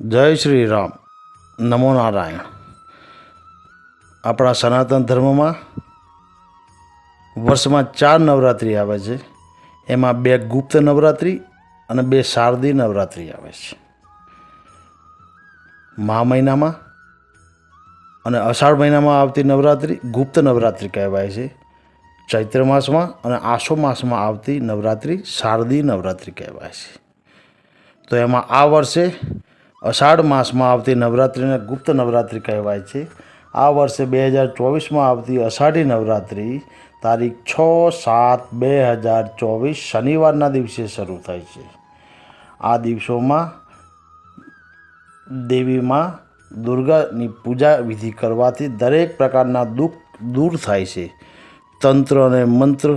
જય શ્રી રામ. નમો નારાયણ. આપણા સનાતન ધર્મમાં વર્ષમાં ચાર નવરાત્રિ આવે છે. એમાં બે ગુપ્ત નવરાત્રિ અને બે શારદી નવરાત્રિ આવે છે. મહા મહિનામાં અને અષાઢ મહિનામાં આવતી નવરાત્રિ ગુપ્ત નવરાત્રિ કહેવાય છે. ચૈત્ર માસમાં અને આસો માસમાં આવતી નવરાત્રિ શારદી નવરાત્રિ કહેવાય છે. તો એમાં આ વર્ષે અષાઢ માસમાં આવતી નવરાત્રિને ગુપ્ત નવરાત્રિ કહેવાય છે. આ વર્ષે બે હજાર ચોવીસમાં આવતી અષાઢી નવરાત્રિ તારીખ છ સાત બે હજાર ચોવીસ શનિવારના દિવસે શરૂ થાય છે. આ દિવસોમાં દેવીમાં દુર્ગાની પૂજા વિધિ કરવાથી દરેક પ્રકારના દુઃખ દૂર થાય છે. તંત્ર અને મંત્ર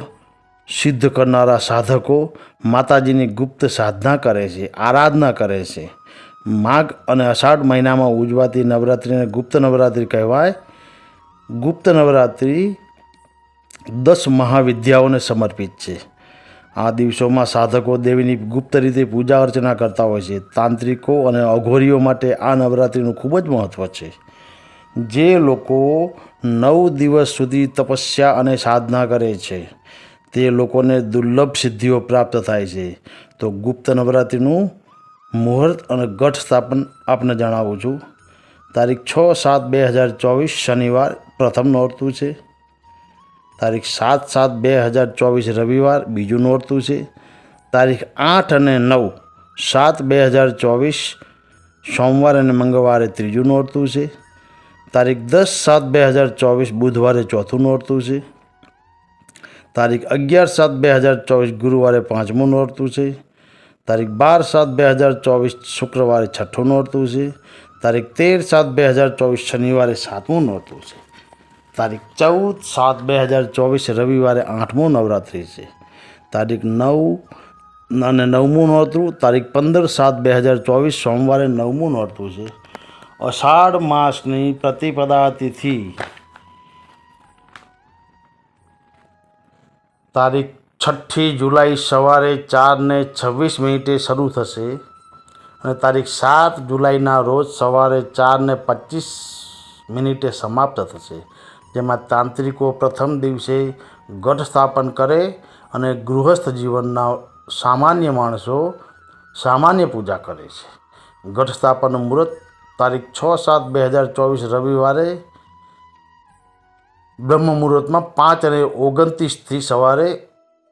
સિદ્ધ કરનારા સાધકો માતાજીની ગુપ્ત સાધના કરે છે, આરાધના કરે છે. માઘ અને અષાઢ મહિનામાં ઉજવાતી નવરાત્રિને ગુપ્ત નવરાત્રિ કહેવાય. ગુપ્ત નવરાત્રિ દસ મહાવિદ્યાઓને સમર્પિત છે. આ દિવસોમાં સાધકો દેવીની ગુપ્ત રીતે પૂજા અર્ચના કરતા હોય છે. તાંત્રિકો અને અઘોરીઓ માટે આ નવરાત્રિનું ખૂબ જ મહત્ત્વ છે. જે લોકો નવ દિવસ સુધી તપસ્યા અને સાધના કરે છે, તે લોકોને દુર્લભ સિદ્ધિઓ પ્રાપ્ત થાય છે. તો ગુપ્ત નવરાત્રિનું મુહૂર્ત અને ગઢ સ્થાપન આપને જણાવું છું. તારીખ છ સાત બે હજાર ચોવીસ શનિવાર પ્રથમ નોરતું છે. તારીખ સાત સાત બે હજાર ચોવીસ રવિવાર બીજું નોરતું છે. તારીખ આઠ અને નવ સાત બે હજાર ચોવીસ સોમવાર અને મંગળવારે ત્રીજું નોરતું છે. તારીખ દસ સાત બે હજાર ચોવીસ બુધવારે ચોથું નોરતું છે. તારીખ અગિયાર સાત બે હજાર ચોવીસ ગુરુવારે પાંચમું નોરતું છે. તારીખ બાર સાત બે હજાર ચોવીસ શુક્રવારે છઠ્ઠું નોરતું છે. તારીખ તેર સાત બે હજાર ચોવીસ શનિવારે સાતમું નોરતું છે. તારીખ ચૌદ સાત બે હજાર ચોવીસ રવિવારે આઠમું નવરાત્રિ છે. તારીખ નવ અને નવમું નોરતું, તારીખ પંદર સાત બે હજાર ચોવીસ સોમવારે નવમું નોરતું છે. અષાઢ માસની પ્રતિપદા તિથિ. તારીખ છઠ્ઠી જુલાઈ સવારે ચારને છવ્વીસ મિનિટે શરૂ થશે અને તારીખ સાત જુલાઈના રોજ સવારે ચારને પચીસ મિનિટે સમાપ્ત થશે. જેમાં તાંત્રિકો પ્રથમ દિવસે ગઢ સ્થાપન કરે અને ગૃહસ્થ જીવનના સામાન્ય માણસો સામાન્ય પૂજા કરે છે. ગઢ સ્થાપન મુહૂર્ત તારીખ છ સાત બે હજાર ચોવીસ રવિવારે બ્રહ્મ મુહૂર્તમાં પાંચ અને ઓગણત્રીસથી સવારે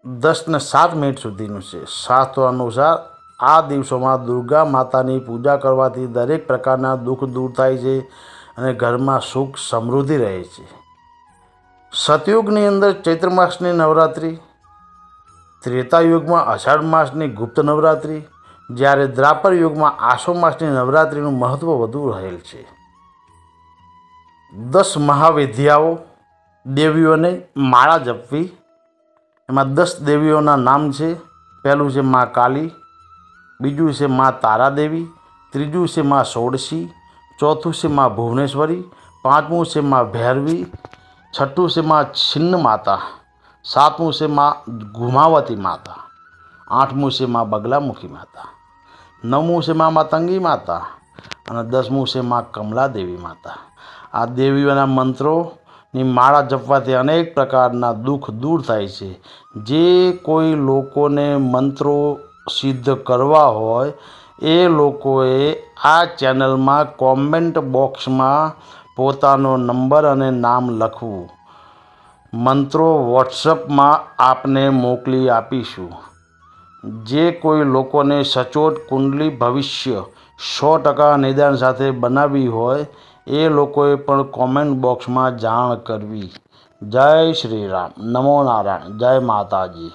દસ ને સાત મિનિટ સુધીનું છે. શાસ્ત્રો અનુસાર આ દિવસોમાં દુર્ગા માતાની પૂજા કરવાથી દરેક પ્રકારના દુઃખ દૂર થાય છે અને ઘરમાં સુખ સમૃદ્ધિ રહે છે. સતયુગની અંદર ચૈત્ર માસની નવરાત્રિ, ત્રેતા યુગમાં અષાઢ માસની ગુપ્ત નવરાત્રિ, જ્યારે દ્રાપર યુગમાં આસો માસની નવરાત્રિનું મહત્ત્વ વધુ રહેલ છે. દસ મહાવિદ્યાઓ, દેવીઓને માળા જપવી એમાં દસ દેવીઓના નામ છે પહેલું છે મા કાલી બીજું છે મા તારાદેવી ત્રીજું છે મા ષોડશી ચોથું છે મા ભુવનેશ્વરી પાંચમું છે મા ભૈરવી છઠ્ઠું છે મા છિન્ન માતા સાતમું છે મા ઘુમાવતી માતા આઠમું છે મા બગલામુખી માતા નવમું છે મા માતંગી માતા અને દસમું છે મા કમલાદેવી માતા આ દેવીઓના મંત્રોની માળા જપવાથી અનેક પ્રકારના દુઃખ દૂર થાય છે. જે કોઈ લોકોને મંત્રો સિદ્ધ કરવા હોય, એ લોકોએ આ ચેનલમાં કોમેન્ટ બોક્સમાં પોતાનો નંબર અને નામ લખવું. મંત્રો વોટ્સઅપમાં આપને મોકલી આપીશું. જે કોઈ લોકોને સચોટ, કુંડલી ભવિષ્ય સો ટકા નિદાન સાથે બનાવવી હોય એ લોકોએ પણ કોમેન્ટ બોક્સમાં જાણ કરવી. જય શ્રી રામ. નમો નારાયણ. જય માતાજી.